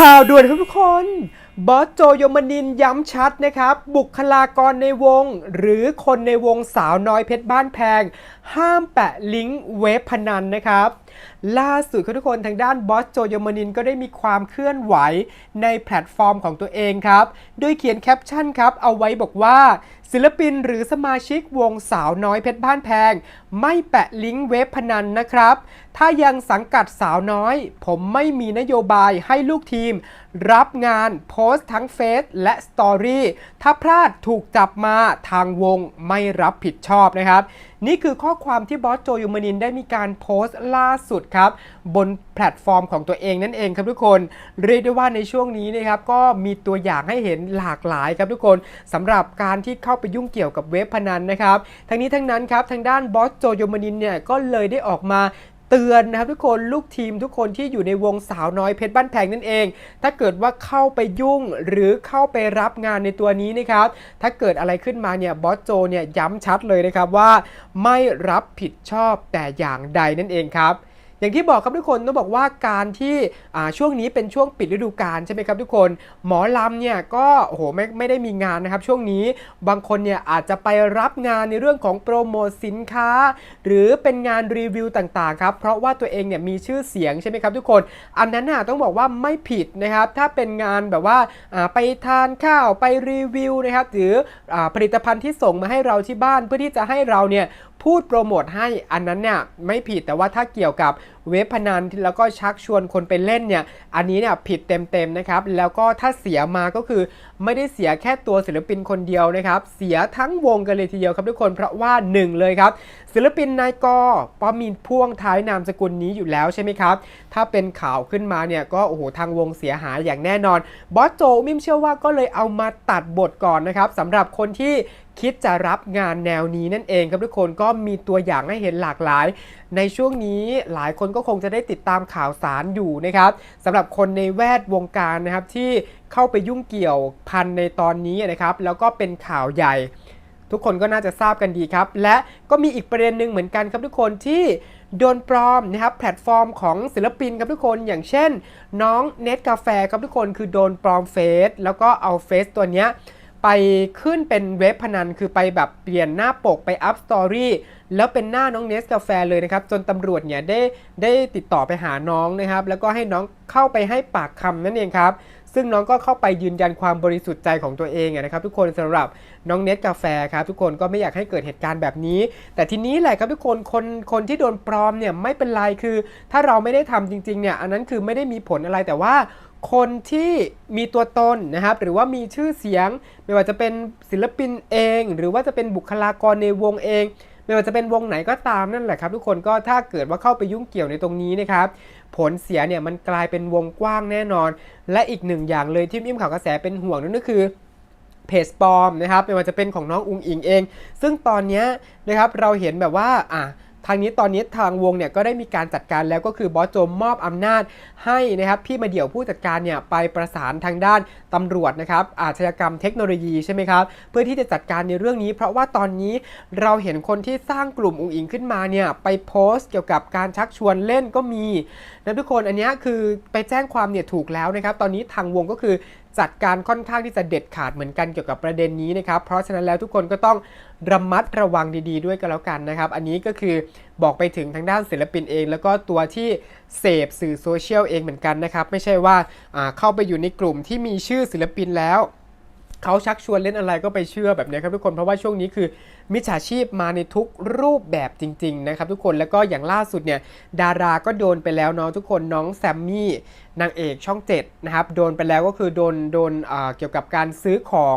ข่าวด่วนครับทุกคน บอสโจโยมนินย้ำชัดนะครับ บุคลากรในวง หรือคนในวงสาวน้อยเพชรบ้านแพง ห้ามแปะลิงก์เว็บพนันนะครับ ล่าสุดครับทุกคนทางด้านบอสโจโยมนินก็ได้มีความเคลื่อนไหวในแพลตฟอร์มของตัวเองครับ โดยเขียนแคปชั่นครับ เอาไว้บอกว่า ศิลปินหรือสมาชิกวงสาวน้อยเพชรบ้านแพง ไม่แปะลิงก์เว็บพนันนะครับ ถ้ายังสังกัดสาวน้อย ผมไม่มีนโยบายให้ลูกทีม รับงานโพสต์ทั้งเฟซและสตอรี่ถ้าพลาดถูกจับมาทางวงไม่รับผิดชอบนะครับนี่คือข้อความที่บอสโจยูมานินได้มีการโพสต์ล่าสุดครับ บนแพลตฟอร์มของตัวเองนั่นเองครับทุกคน เรียกได้ว่าในช่วงนี้นะครับก็มีตัวอย่างให้เห็นหลากหลายครับทุกคนสำหรับการที่เข้าไปยุ่งเกี่ยวกับเว็บพนันนะครับทั้งนี้ทั้งนั้นครับทางด้านบอสโจยูมานินเนี่ยก็เลยได้ออกมา เตือนนะครับทุกคนลูกทีมทุกคนที่อยู่ในวงสาวน้อยเพชรบ้านแพงนั่นเอง ถ้าเกิดว่าเข้าไปยุ่งหรือเข้าไปรับงานในตัวนี้นะครับถ้าเกิดอะไรขึ้นมาเนี่ยบอสโจเนี่ยย้ำชัดเลยนะครับว่า ไม่รับผิดชอบแต่อย่างใดนั่นเองครับ อย่างที่บอกครับทุกคนต้องบอกว่าการที่ช่วงนี้เป็นช่วงปิดฤดูกาลใช่ไหมครับทุกคน หมอลำเนี่ยก็โอ้โหไม่ไม่ได้มีงานนะครับ ช่วงนี้บางคนเนี่ยอาจจะไปรับงานในเรื่องของโปรโมทสินค้า หรือเป็นงานรีวิวต่างๆครับเพราะว่าตัวเองเนี่ยมีชื่อเสียงใช่ไหมครับทุกคน อันนั้นน่ะต้องบอกว่าไม่ผิดนะครับถ้าเป็นงานแบบว่าไปทานข้าวไปรีวิวนะครับหรืออผลิตภัณฑ์ที่ส่งมาให้เราที่บ้านเพื่อที่จะให้เราเนี่ยพูดโปรโมทให้อันนั้นเนี่ยไม่ผิดแต่ว่าถ้าเกี่ยวกับ เว็บพนันแล้วก็ชักชวนคนไปเล่นเนี่ยอันนี้เนี่ยผิดเต็มๆนะครับแล้วก็ถ้าเสียมาก็คือไม่ได้เสียแค่ตัวศิลปินคนเดียวนะครับเสียทั้งวงกันเลยทีเดียวครับทุกคนเพราะว่าหนึ่งเลยครับศิลปินนายกปอมมีพ่วงท้ายนามสกุลนี้อยู่แล้วใช่ไหมครับถ้าเป็นข่าวขึ้นมาเนี่ยก็โอ้โหทางวงเสียหายอย่างแน่นอนบอสโจมิมเชื่อว่าก็เลยเอามาตัดบทก่อนนะครับสำหรับคนที่คิดจะรับงานแนวนี้นั่นเองครับทุกคนก็มีตัวอย่างให้เห็นหลากหลาย ในช่วงนี้หลายคนก็คงจะได้ติดตามข่าวสารอยู่นะครับสำหรับคนในแวดวงการนะครับที่เข้าไปยุ่งเกี่ยวพันในตอนนี้นะครับแล้วก็เป็นข่าวใหญ่ ทุกคนก็น่าจะทราบกันดีครับ และก็มีอีกประเด็นหนึ่งเหมือนกันครับทุกคนที่โดนปลอมนะครับแพลตฟอร์มของศิลปินครับทุกคนอย่างเช่น น้องเน็ตกาแฟครับทุกคนคือโดนปลอมเฟซแล้วก็เอาเฟซตัวเนี้ย ไปขึ้นเป็นเว็บพนันคือไปแบบเปลี่ยนหน้าปกไปอัพสตอรี่แล้วเป็นหน้าน้องเนสกาแฟเลยนะครับ จนตำรวจเนี่ยได้ได้ติดต่อไปหาน้องนะครับ แล้วก็ให้น้องเข้าไปให้ปากคำนั่นเองครับ ซึ่งน้องก็เข้าไปยืนยันความบริสุทธิ์ใจของตัวเองนะครับ ทุกคนสำหรับน้องเนสกาแฟครับทุกคนก็ไม่อยากให้เกิดเหตุการณ์แบบนี้ แต่ทีนี้แหละครับทุกคนคนคนที่โดนปลอมเนี่ยไม่เป็นไรคือ ถ้าเราไม่ได้ทำจริงๆเนี่ยอันนั้นคือไม่ได้มีผลอะไรแต่ว่า คนที่มีตัวตนนะครับ หรือว่ามีชื่อเสียง ไม่ว่าจะเป็นศิลปินเอง หรือว่าจะเป็นบุคลากรในวงเอง ไม่ว่าจะเป็นวงไหนก็ตามนั่นแหละครับ ทุกคนก็ถ้าเกิดว่าเข้าไปยุ่งเกี่ยวในตรงนี้นะครับ ผลเสียเนี่ยมันกลายเป็นวงกว้างแน่นอน และอีกหนึ่งอย่างเลยที่อิ่มข่าวกระแสเป็นห่วงนั่นก็คือเพจปลอมนะครับไม่ว่าจะเป็นของน้องอุงอิงเอง ซึ่งตอนเนี้ยนะครับเราเห็นแบบว่าอะ ทางนี้ตอนนี้ทางวงเนี่ยก็ได้มีการจัดการแล้วก็คือบอสโจมมอบอำนาจให้นะครับพี่มาเดี่ยวผู้จัดการเนี่ยไปประสานทางด้านตำรวจนะครับอาชญากรรมเทคโนโลยีใช่ไหมครับเพื่อที่จะจัดการในเรื่องนี้ เพราะว่าตอนนี้เราเห็นคนที่สร้างกลุ่มอุงอิงขึ้นมาเนี่ยไปโพสต์เกี่ยวกับการชักชวนเล่นก็มีนะทุกคนอันนี้คือไปแจ้งความเนี่ยถูกแล้วนะครับ ตอนนี้ทางวงก็คือ จัดการค่อนข้างที่จะเด็ดขาดเหมือนกันเกี่ยวกับประเด็นนี้นะครับ เพราะฉะนั้นแล้วทุกคนก็ต้องระมัดระวังดีๆด้วยกันแล้วกันนะครับ อันนี้ก็คือบอกไปถึงทางด้านศิลปินเอง แล้วก็ตัวที่เสพสื่อโซเชียลเองเหมือนกันนะครับ ไม่ใช่ว่าอ่าเข้าไปอยู่ในกลุ่มที่มีชื่อศิลปินแล้ว เขาชักชวนเล่นอะไรก็ไปเชื่อแบบนี้ครับทุกคนเพราะว่าช่วงนี้คือมิจฉาชีพมาในทุกรูปแบบจริง ๆ นะครับ ทุกคนแล้วก็อย่างล่าสุดเนี่ยดาราก็โดนไปแล้วเนาะทุกคนน้องแซมมี่นางเอกช่อง7นะครับโดนไปแล้วก็คือโดนโดนเกี่ยวกับการซื้อของ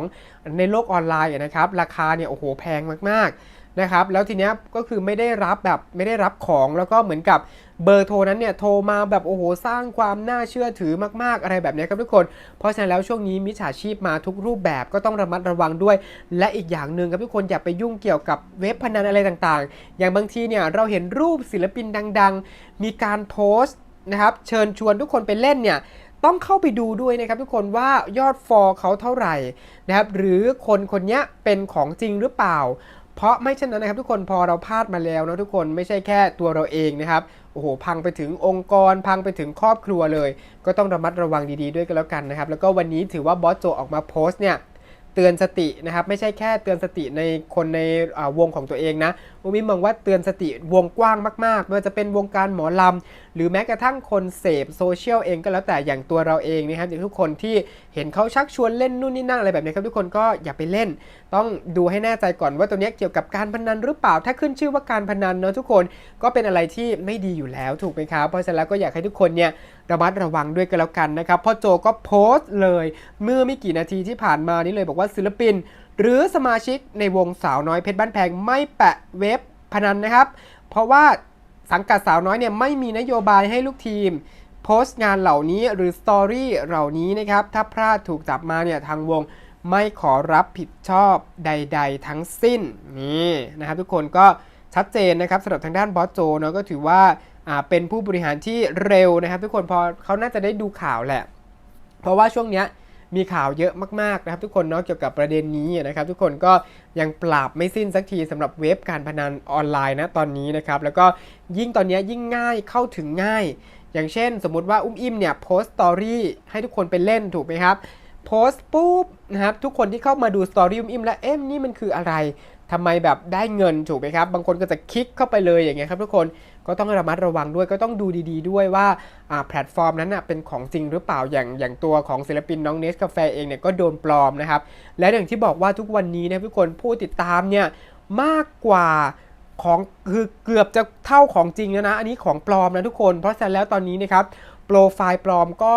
ในโลกออนไลน์นะครับราคาเนี่ยโอ้โหแพงมากๆนะครับแล้วทีเนี้ยก็คือไม่ได้รับแบบไม่ได้รับของแล้วก็เหมือนกับ เบอร์โทรนั้นเนี่ยโทรมาแบบโอ้โหสร้างความน่าเชื่อถือมาก ๆ อะไรแบบนี้ครับทุกคน เพราะฉะนั้นแล้วช่วงนี้มิจฉาชีพมาทุกรูปแบบก็ต้องระมัดระวังด้วย และอีกอย่างหนึ่งครับทุกคนอย่าไปยุ่งเกี่ยวกับเว็บพนันอะไรต่างๆ อย่างบางทีเนี่ยเราเห็นรูปศิลปินดัง ๆ มีการโพสต์นะครับเชิญชวนทุกคนไปเล่นเนี่ยต้องเข้าไปดูด้วยนะครับทุกคนว่ายอดฟอลเขาเท่าไหร่นะครับหรือคนคนนี้เป็นของจริงหรือเปล่า เพราะไม่เช่นนั้นนะครับทุกคนพอเราพลาดมาแล้วนะทุกคนไม่ใช่แค่ตัวเราเองนะครับ อ้โหพังไปถึงองค์กร พังไปถึงครอบครัวเลย ก็ต้องระมัดระวังดีๆด้วยกันแล้วกันนะครับ แล้วก็วันนี้ถือว่าบอสโจออกมาโพสต์เนี่ย เตือนสตินะครับไม่ใช่แค่เตือนสติในคนในวงของตัวเองนะอุมิมองว่าเตือนสติวงกว้างมากๆไม่ว่าจะเป็นวงการหมอลำ หรือแม้กระทั่งคนเสพโซเชียลเองก็แล้วแต่อย่างตัวเราเองนะครับอย่างทุกคนที่เห็นเขาชักชวนเล่นนู่นนี่นั่นอะไรแบบนี้ครับทุกคนก็อย่าไปเล่น ต้องดูให้แน่ใจก่อนว่าตัวนี้เกี่ยวกับการพนันหรือเปล่าถ้าขึ้นชื่อว่าการพนันเนาะทุกคนก็เป็นอะไรที่ไม่ดีอยู่แล้วถูกไหมครับเพราะฉะนั้นแล้วก็อยากให้ทุกคนเนี่ยระมัดระวังด้วยกันแล้วกันนะครับพ่อโจก็โพสต์เลย เมื่อไม่กี่นาทีที่ผ่านมานี้เลยบอกว่าศิลปิน หรือสมาชิกในวงสาวน้อยเพชรบ้านแพงไม่แปะเว็บพนันนะครับ เพราะว่าสังกัดสาวน้อยเนี่ยไม่มีนโยบายให้ลูกทีม โพสต์งานเหล่านี้หรือสตอรี่เหล่านี้นะครับ ถ้าพลาดถูกจับมาเนี่ยทางวงไม่ขอรับผิดชอบใด ๆ ทั้งสิ้นนี่นะครับทุกคนก็ชัดเจนนะครับสำหรับทางด้านบอสโจเนาะก็ถือว่าเป็นผู้บริหารที่เร็วนะครับ ทุกคนพอเขาน่าจะได้ดูข่าวแหละ เพราะว่าช่วงเนี้ย มีข่าวเยอะมากๆนะครับ ทุกคนเนาะเกี่ยวกับประเด็นนี้นะครับ ทุกคนก็ยังปราบไม่สิ้นสักทีสำหรับเว็บการพนันออนไลน์นะตอนนี้นะครับแล้วก็ยิ่งตอนนี้ยยิ่งง่ายเข้าถึงง่าย อย่างเช่น สมมุติว่าอุ้มอิ่มเนี่ยโพสต์สตอรี่ให้ทุกคนไปเล่นถูกไหมครับโพสต์ปุ๊บนะครับทุกคนที่เข้ามาดูสตอรี่อุ้มอิ่มแล้วเอ๊ะนี่มันคืออะไร ทำไมแบบได้เงินถูกไหมครับ บางคนก็จะคลิกเข้าไปเลยอย่างเงี้ยครับทุกคนก็ต้องระมัดระวังด้วยก็ต้องดูดีๆ ด้วยว่าแพลตฟอร์มนั้นนะเป็นของจริงหรือเปล่าอย่างอย่างตัวของศิลปินน้องเนสกาแฟเองเนี่ยก็โดนปลอมนะครับ และอย่างที่บอกว่าทุกวันนี้นะทุกคนผู้ติดตามเนี่ยมากกว่าของคือเกือบจะเท่าของจริงแล้วนะ อันนี้ของปลอมนะทุกคน เพราะฉะนั้นแล้วตอนนี้นะครับโปรไฟล์ปลอมก็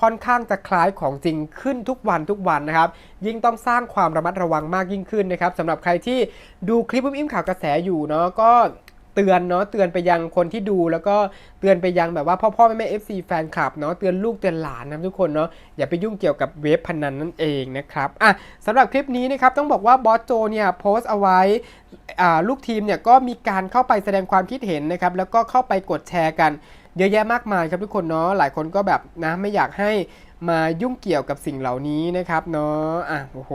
ค่อนข้างจะคล้ายของจริงขึ้นทุกวันทุกวันนะครับ ยิ่งต้องสร้างความระมัดระวังมากยิ่งขึ้นนะครับสำหรับใครที่ดูคลิปอุ้มอิ่มข่าวกระแสอยู่เนาะก็เตือนเนาะเตือนไปยังคนที่ดูแล้วก็เตือนไปยังแบบว่าพ่อพ่อแม่แม่เอฟซีแฟนคลับเนาะเตือนลูกเตือนหลานนะทุกคนเนาะอย่าไปยุ่งเกี่ยวกับเว็บพนันนั่นเองนะครับอะสำหรับคลิปนี้นะครับต้องบอกว่าบอสโจเนี่ยโพสต์เอาไว้อ่าลูกทีมเนี่ยก็มีการเข้าไปแสดงความคิดเห็นนะครับแล้วก็เข้าไปกดแชร์กัน เยอะแยะมากมายครับทุกคนเนาะหลายคนก็แบบนะไม่อยากให้มายุ่งเกี่ยวกับสิ่งเหล่านี้นะครับเนาะอะโอ้โห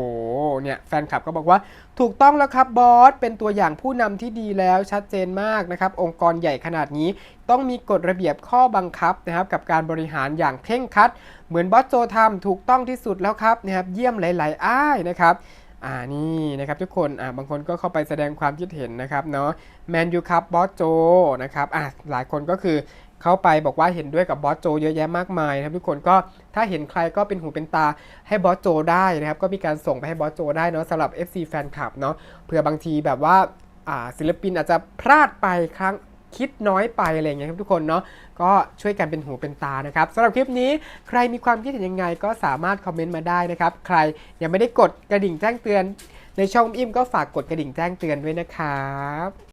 เนี่ยแฟนคลับก็บอกว่าถูกต้องแล้วครับบอสเป็นตัวอย่างผู้นำที่ดีแล้วชัดเจนมากนะครับองค์กรใหญ่ขนาดนี้ ต้องมีกฎระเบียบข้อบังคับนะครับกับการบริหารอย่างเคร่งครัด เหมือนบอสโจทำถูกต้องที่สุดแล้วครับนะครับเยี่ยมหลาย ๆ อ้ายนะครับอ่านี่นะครับทุกคนอ่าบางคนก็เข้าไปแสดงความคิดเห็นนะครับเนาะแมนยูครับบอสโจนะครับอะหลายคนก็คือ เข้าไปบอกว่าเห็นด้วยกับบอสโจเยอะแยะมากมายนะครับทุกคนก็ถ้าเห็นใครก็เป็นหูเป็นตาให้บอสโจได้นะครับก็มีการส่งไปให้บอสโจได้เนาะสำหรับ FC แฟนคลับเนาะเผื่อบางทีแบบว่าศิลปินอาจจะพลาดไปครั้งคิดน้อยไปอะไรอย่างเงี้ยครับทุกคนเนาะก็ช่วยกันเป็นหูเป็นตานะครับสำหรับคลิปนี้ใครมีความคิดเห็นยังไงก็สามารถคอมเมนต์มาได้นะครับ ใครยังไม่ได้กดกระดิ่งแจ้งเตือน ในช่องอิ่มก็ฝากกดกระดิ่งแจ้งเตือนด้วยนะครับ